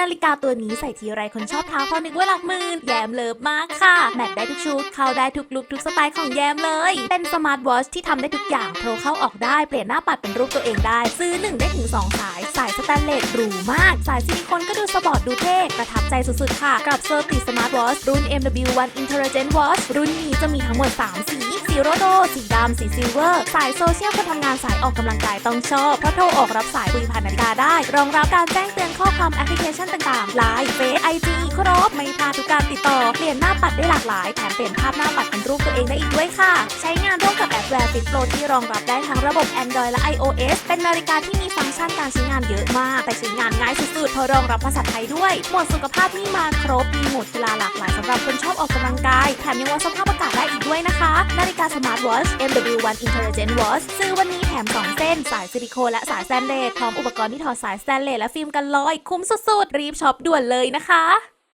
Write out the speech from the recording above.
นาฬิกาตัวนี้ใส่ทีไรคนชอบท้าเพราะนึกว่าหลักหมื่นแยมเลิฟมากค่ะ แมทได้ทุกชุด เข้าได้ทุกลุกทุกสไตล์ของแยมเลย เป็นสมาร์ทวอชที่ทำได้ทุกอย่างโทรเข้าออกได้เปลี่ยนหน้าปัดเป็นรูปตัวเองได้ ซื้อ 1 ได้ถึง 2 สาย สายสแตนเลสหรูมาก สายซิลิโคนก็ดูสปอร์ตดูเท่ประทับใจสุดๆค่ะ กับเซอร์ติสมาร์ทวอชรุ่น MW1 Intelligent Watch รุ่นนี้จะมีทั้งหมด 3 สีสีโรโด สีดำ สีซิลเวอร์ สายโซเชียลคนทำงานสายออกกำลังกายต้องชอบเพราะโทรออกรับสายคุยผ่านนาฬิกาได้ รองรับการแจ้งเตือนข้อความแอปพลิเคชันต่างๆ ไลน์เฟซไอจีครบไม่พลาดทุกการติดต่อ เปลี่ยนหน้าปัดได้หลากหลาย แถมเปลี่ยนภาพหน้าปัดเป็นรูปตัวเองได้อีกด้วยค่ะ ใช้งานร่วมกับแอปแวร์ฟิตโปรที่รองรับได้ทั้งระบบ Android และ iOS เป็นนาฬิกาที่มีฟังก์ชันการใช้งานเยอะมาก แต่ใช้งานง่ายสุดๆ เพราะรองรับภาษาไทยด้วย หมวดสุขภาพนี่มาครบ มีโหมดกีฬาหลากหลายสำหรับคนชอบออกกำลังกาย แถมยังวัดสภาพอากาศได้อีกด้วยนะคะ นาฬิกาสมาร์ทวอช MW1 Intelligent Watch ซื้อวันนี้แถม ส้น สายซิลิโคนและสายสแตนเลสพร้อมอุปกรณ์ที่ถอดสายสแตนเลสและฟิล์มกันลอยคุ้มสุดๆ รีบช็อปด่วนเลยนะคะ